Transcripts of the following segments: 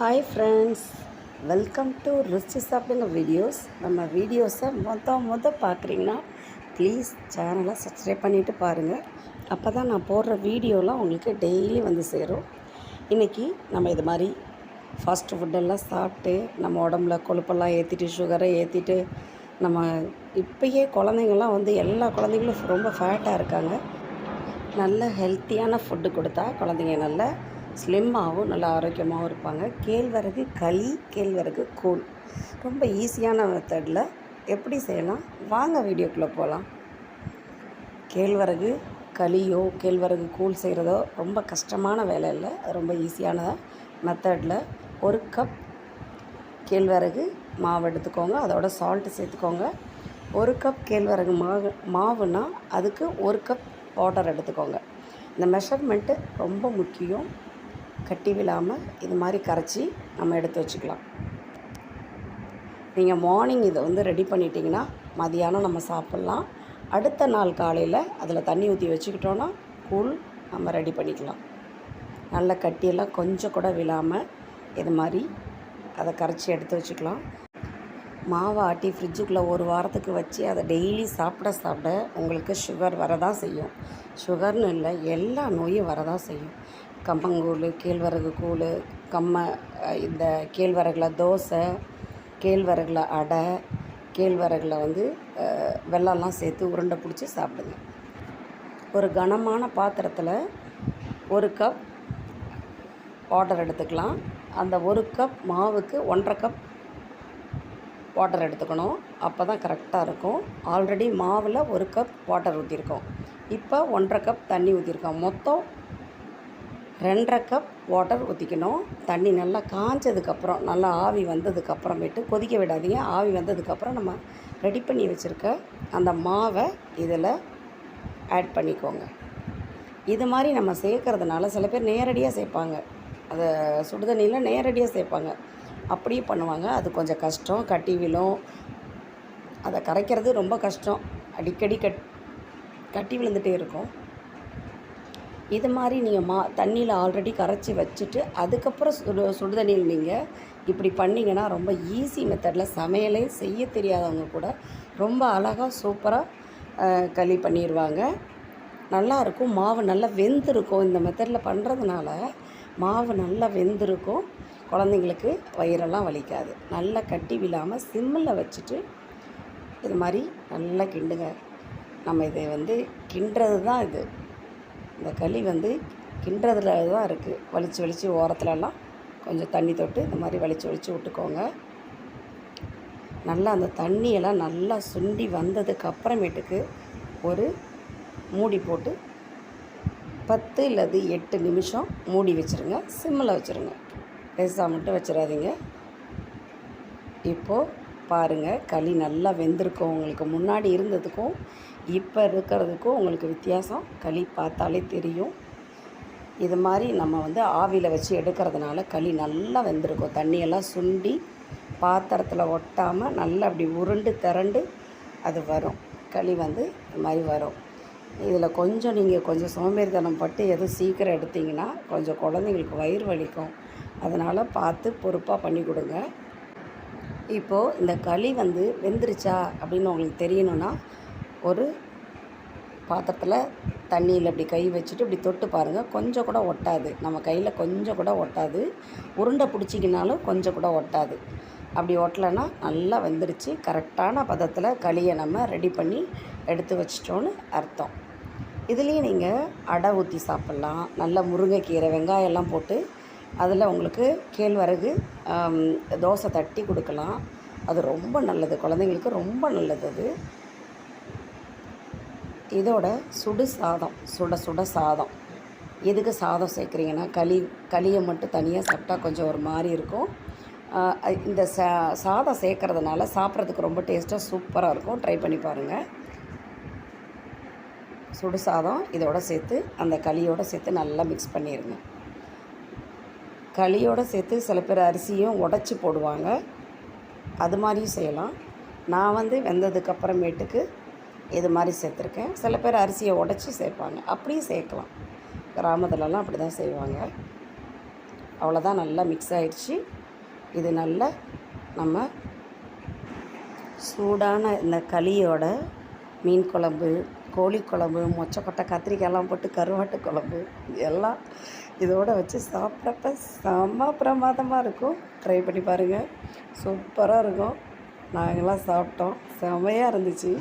Hi friends welcome to Ruchi சாப்பிடுங்க videos நம்ம வீடியோஸை மொத்த மொத்த பார்க்குறீங்கன்னா ப்ளீஸ் சேனலை சப்ஸ்கிரைப் பண்ணிவிட்டு பாருங்கள் அப்போ தான் நான் போடுற வீடியோலாம் உங்களுக்கு டெய்லி வந்து சேரும். இன்றைக்கி நம்ம இது மாதிரி ஃபாஸ்ட் ஃபுட்டெல்லாம் சாப்பிட்டு நம்ம உடம்புல கொழுப்பெல்லாம் ஏற்றிட்டு சுகரை ஏற்றிட்டு நம்ம இப்பயே குழந்தைங்கள்லாம் வந்து எல்லா குழந்தைங்களும் ரொம்ப ஃபேட்டாக இருக்காங்க. நல்ல ஹெல்த்தியான ஃபுட்டு கொடுத்தா குழந்தைங்க நல்லா ஸ்லிம்மாகவும் நல்லா ஆரோக்கியமாகவும் இருப்பாங்க. கேழ்வரகு களி கேழ்வரகு கூழ். ரொம்ப ஈஸியான மெத்தடில் எப்படி செய்யலாம்? வாங்க வீடியோக்குள்ளே போகலாம் கேழ்வரகு களியோ கேழ்வரகு கூழ் செய்கிறதோ ரொம்ப கஷ்டமான வேலை இல்லை. அது ரொம்ப ஈஸியான மெத்தடில் ஒரு கப் கேழ்வரகு மாவு எடுத்துக்கோங்க. அதோட சால்ட்டு சேர்த்துக்கோங்க. ஒரு கப் கேழ்வரகு மாவு மாவுனால் அதுக்கு ஒரு கப் வாட்டர் எடுத்துக்கோங்க. இந்த மெஷர்மெண்ட்டு ரொம்ப முக்கியம். கட்டி விழாமல் இது மாதிரி கரைச்சி நம்ம எடுத்து வச்சுக்கலாம். நீங்கள் மார்னிங் இதை வந்து ரெடி பண்ணிட்டீங்கன்னா மதியானம் நம்ம சாப்பிட்லாம். அடுத்த நாள் காலையில் அதில் தண்ணி ஊற்றி வச்சுக்கிட்டோன்னா கூழ் நம்ம ரெடி பண்ணிக்கலாம். நல்ல கட்டியெல்லாம் கொஞ்சம் கூட விழாமல் இது மாதிரி அதை கரைச்சி எடுத்து வச்சுக்கலாம். மாவை ஆட்டி ஃப்ரிட்ஜுக்குள்ளே ஒரு வாரத்துக்கு வச்சு அதை டெய்லி சாப்பிட சாப்பிட உங்களுக்கு சுகர் வரதான் செய்யும். சுகர்னு இல்லை எல்லா நோயும் வரதான் செய்யும். கம்பங்கூழ் கேழ்வரகு கூழ் கம்ம இந்த கேழ்வரகில் தோசை கேழ்வரகில் அடை கேழ்வரகில் வந்து வெள்ளம்லாம் சேர்த்து உருண்டை பிடிச்சி சாப்பிடுங்க. ஒரு கனமான பாத்திரத்தில் ஒரு கப் வாட்டர் எடுத்துக்கலாம். அந்த ஒரு கப் மாவுக்கு ஒன்றரை கப் வாட்டர் எடுத்துக்கணும். அப்போ தான் கரெக்டாக இருக்கும். ஆல்ரெடி மாவில் ஒரு கப் வாட்டர் ஊற்றிருக்கோம் இப்போ ஒன்றரை கப் தண்ணி ஊற்றிருக்கோம் மொத்தம் ரெண்டரை கப் வாட்டர் ஊற்றிக்கணும் தண்ணி நல்லா காஞ்சதுக்கப்புறம் நல்லா ஆவி வந்ததுக்கப்புறமேட்டு கொதிக்க விடாதீங்க. ஆவி வந்ததுக்கப்புறம் நம்ம ரெடி பண்ணி வச்சுருக்க அந்த மாவை இதில் ஆட் பண்ணிக்கோங்க. இது மாதிரி நம்ம சேர்க்கறதுனால சில பேர் நேரடியாக சேர்ப்பாங்க. அதை சுடுதண்ணியில் நேரடியாக சேர்ப்பாங்க. அப்படியே பண்ணுவாங்க. அது கொஞ்சம் கஷ்டம். கட்டி விழும். அதை கரைக்கிறது ரொம்ப கஷ்டம். அடிக்கடி கட் கட்டி விழுந்துகிட்டே இருக்கும். இது மாதிரி நீங்கள் மா தண்ணியில் ஆல்ரெடி கரைச்சி வச்சுட்டு அதுக்கப்புறம் சுடு சுடுதண்ணியில் நீங்கள் இப்படி பண்ணிங்கன்னா ரொம்ப ஈஸி மெத்தடில் சமையலே செய்ய தெரியாதவங்க கூட ரொம்ப அழகாக சூப்பராக களி பண்ணிடுவாங்க நல்லாயிருக்கும் மாவு நல்லா வெந்திருக்கும். இந்த மெத்தடில் பண்ணுறதுனால மாவு நல்லா வெந்திருக்கும். குழந்தைங்களுக்கு வயிறெல்லாம் வலிக்காது. நல்லா கட்டி விழாமல் சிம்மில் வச்சுட்டு இது மாதிரி நல்லா கிண்டுங்க. நம்ம இதை வந்து கிண்டுறது தான் இது. இந்த களி வந்து கிண்டுறதுல தான் இருக்குது வலிச்சு வலித்து ஓரத்துலலாம் கொஞ்சம் தண்ணி தொட்டு இந்த மாதிரி வலிச்சு வலித்து விட்டுக்கோங்க. நல்லா அந்த தண்ணியெல்லாம் நல்லா சுண்டி வந்ததுக்கு அப்புறமேட்டுக்கு ஒரு மூடி போட்டு பத்து இல்லது எட்டு நிமிஷம் மூடி வச்சுருங்க. சிம்மில் வச்சுருங்க. லேசாக மட்டும் வச்சிடாதீங்க. இப்போது பாருங்கள் களி நல்லா வெந்திருக்கும். உங்களுக்கு முன்னாடி இருந்ததுக்கும் இப்போ இருக்கிறதுக்கும் உங்களுக்கு வித்தியாசம். களி பார்த்தாலே தெரியும். இது மாதிரி நம்ம வந்து ஆவியில் வச்சு எடுக்கிறதுனால களி நல்லா வெந்திருக்கும். தண்ணியெல்லாம் சுண்டி பாத்திரத்தில் ஒட்டாமல் நல்லா அப்படி உருண்டு திரண்டு அது வரும். களி வந்து இது மாதிரி வரும். இதில் கொஞ்சம் நீங்கள் கொஞ்சம் சோம்பேறித்தனம் பட்டு எதுவும் சீக்கிரம் எடுத்திங்கன்னா கொஞ்சம் குழந்தைங்களுக்கு வயிறு வலிக்கும். அதனால் பார்த்து பொறுப்பாக பண்ணி கொடுங்க. இப்போது இந்த களி வந்து வெந்துருச்சா அப்படின்னு உங்களுக்கு தெரியணுன்னா ஒரு பாத்திரத்தில் தண்ணியில் இப்படி கை வச்சுட்டு இப்படி தொட்டு பாருங்கள் கொஞ்சம் கூட ஒட்டாது. நம்ம கையில் கொஞ்சம் கூட ஒட்டாது. உருண்டை பிடிச்சிக்கினாலும் கொஞ்சம் கூட ஒட்டாது. அப்படி ஒட்டலைன்னா நல்லா வெந்துருச்சு. கரெக்டான பதத்தில் களியை நம்ம ரெடி பண்ணி எடுத்து வச்சிட்டோன்னு அர்த்தம். இதுலேயும் நீங்கள் அடை ஊற்றி சாப்பிட்லாம். நல்லா முருங்கைக்கீரை வெங்காயம்லாம் போட்டு அதில் உங்களுக்கு கேழ்வரகு தோசை தட்டி கொடுக்கலாம். அது ரொம்ப நல்லது. குழந்தைங்களுக்கு ரொம்ப நல்லது அது. இதோட சுடு சாதம் சுட சுட சாதம். எதுக்கு சாதம் சேர்க்குறீங்கன்னா களி களியை மட்டும் தனியாக சாப்பிட்டா கொஞ்சம் ஒரு மாதிரி இருக்கும். இந்த சா சாதம் சேர்க்குறதுனால சாப்பிட்றதுக்கு ரொம்ப டேஸ்ட்டாக சூப்பராக இருக்கும். ட்ரை பண்ணி பாருங்கள் சுடு சாதம் இதோட சேர்த்து அந்த களியோடு சேர்த்து நல்லா மிக்ஸ் பண்ணிடுங்க களியோடு சேர்த்து சில பேர் அரிசியும் உடச்சி போடுவாங்க. அது மாதிரியும் செய்யலாம். நான் வந்து வெந்ததுக்கப்புறமேட்டுக்கு இது மாதிரி சேர்த்துருக்கேன். சில பேர் அரிசியை உடச்சி சேர்ப்பாங்க. அப்படியும் சேர்க்கலாம். கிராமத்துலலாம் அப்படி தான் செய்வாங்க. அவ்வளோதான் நல்லா மிக்ஸ் ஆகிடுச்சு இது நல்லா நம்ம சூடான இந்த களியோட மீன் குழம்பு கோழி குழம்பு மொச்சக்கொட்டை கத்திரிக்காயெல்லாம் போட்டு கருவாட்டு குழம்பு எல்லாம் இதோட வச்சு சாப்பிட்றப்ப செம்ம பிரமாதமாக இருக்கும். ட்ரை பண்ணி பாருங்கள் சூப்பராக இருக்கும். நாங்களாம் சாப்பிட்டோம். செமையாக இருந்துச்சு.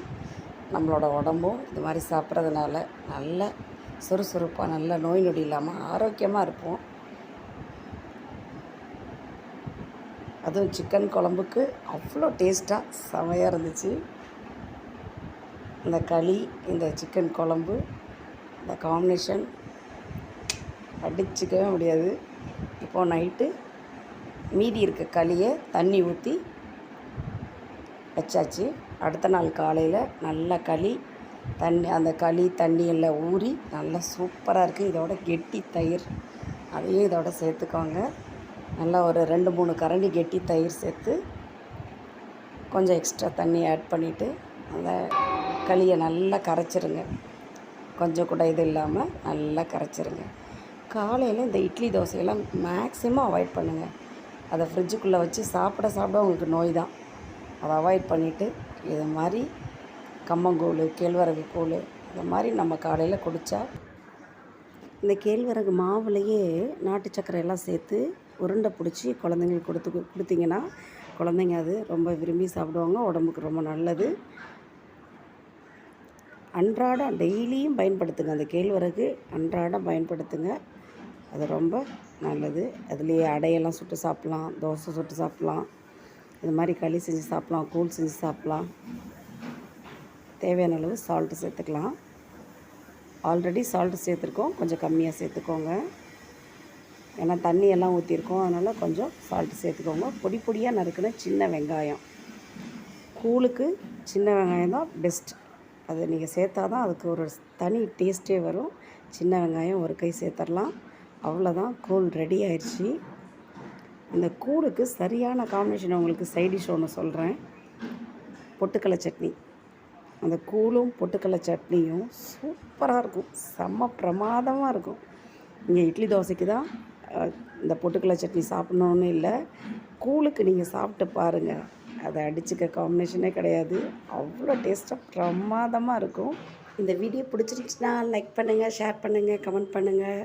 நம்மளோட உடம்பும் இது மாதிரி சாப்பிட்றதுனால நல்ல சுறுசுறுப்பாக நல்ல நோய் நொடி இல்லாமல் ஆரோக்கியமாக இருப்போம். அதுவும் சிக்கன் குழம்புக்கு அவ்வளோ டேஸ்ட்டாக செமையாக இருந்துச்சு. இந்த களி இந்த சிக்கன் குழம்பு இந்த காம்பினேஷன் அடிச்சுக்கவே முடியாது. இப்போது நைட்டு மீதி இருக்க களியை தண்ணி ஊற்றி வச்சாச்சு. அடுத்த நாள் காலையில் நல்ல களி தண்ணி அந்த களி தண்ணியில் ஊறி நல்லா சூப்பராக இருக்குது இதோட கெட்டி தயிர் அதையும் இதோட சேர்த்துக்கோங்க. நல்லா ஒரு ரெண்டு மூணு கரண்டி கெட்டி தயிர் சேர்த்து கொஞ்சம் எக்ஸ்ட்ரா தண்ணி ஆட் பண்ணிவிட்டு அந்த களியை நல்லா கரைச்சிருங்க. கொஞ்சம் கூட இது இல்லாமல் நல்லா கரைச்சிருங்க. காலையில் இந்த இட்லி தோசையெல்லாம் மேக்ஸிமம் அவாய்ட் பண்ணுங்கள் அதை ஃப்ரிட்ஜுக்குள்ளே வச்சு சாப்பிட சாப்பிட உங்களுக்கு நோய் தான். அதை அவாய்ட் பண்ணிவிட்டு இது மாதிரி கம்மங்கூழ் கேழ்வரகு கூழ் இது மாதிரி நம்ம காலையில் குடித்தா இந்த கேழ்வரகு மாவுலேயே நாட்டு சக்கரை எல்லாம் சேர்த்து உருண்டை பிடிச்சி குழந்தைங்களுக்கு கொடுத்து கொடுத்தீங்கன்னா குழந்தைங்க அது ரொம்ப விரும்பி சாப்பிடுவாங்க. உடம்புக்கு ரொம்ப நல்லது. அன்றாடம் டெய்லியும் பயன்படுத்துங்க. அந்த கேழ்வரகு அன்றாடம் பயன்படுத்துங்க. அது ரொம்ப நல்லது. அதுலேயே அடையெல்லாம் சுட்டு சாப்பிட்லாம் தோசை சுட்டு சாப்பிட்லாம் இது மாதிரி களி செஞ்சு சாப்பிட்லாம் கூழ் செஞ்சு சாப்பிட்லாம். தேவையான அளவு சால்ட்டு சேர்த்துக்கலாம். ஆல்ரெடி சால்ட்டு சேர்த்துருக்கோம். கொஞ்சம் கம்மியாக சேர்த்துக்கோங்க. ஏன்னா தண்ணி எல்லாம் ஊற்றிருக்கோம் அதனால் கொஞ்சம் சால்ட்டு சேர்த்துக்கோங்க. பொடி பொடியாக நறுக்கின சின்ன வெங்காயம். கூழுக்கு சின்ன வெங்காயம் தான் பெஸ்ட் அது நீங்கள் சேர்த்தா தான் அதுக்கு ஒரு தனி டேஸ்ட்டே வரும். சின்ன வெங்காயம் ஒரு கை சேர்த்துடலாம் அவ்வளோதான். கூழ் ரெடி ஆயிடுச்சு. இந்த கூழுக்கு சரியான காம்பினேஷன் உங்களுக்கு சைடிஷ் ஒன்று சொல்கிறேன் பொட்டுக்கடலை சட்னி. அந்த கூழும் பொட்டுக்கடலை சட்னியும் சூப்பராக இருக்கும். செம்ம பிரமாதமாக இருக்கும். இங்கே இட்லி தோசைக்கு தான் இந்த பொட்டுக்கடலை சட்னி சாப்பிட்ணுன்னு இல்லை. கூழுக்கு நீங்கள் சாப்பிட்டு பாருங்கள் அதை அடிச்சுக்க காம்பினேஷனே கிடையாது. அவ்வளோ டேஸ்ட்டாக பிரமாதமாக இருக்கும். இந்த வீடியோ பிடிச்சிருந்துச்சுன்னா லைக் பண்ணுங்கள் ஷேர் பண்ணுங்கள் கமெண்ட் பண்ணுங்கள்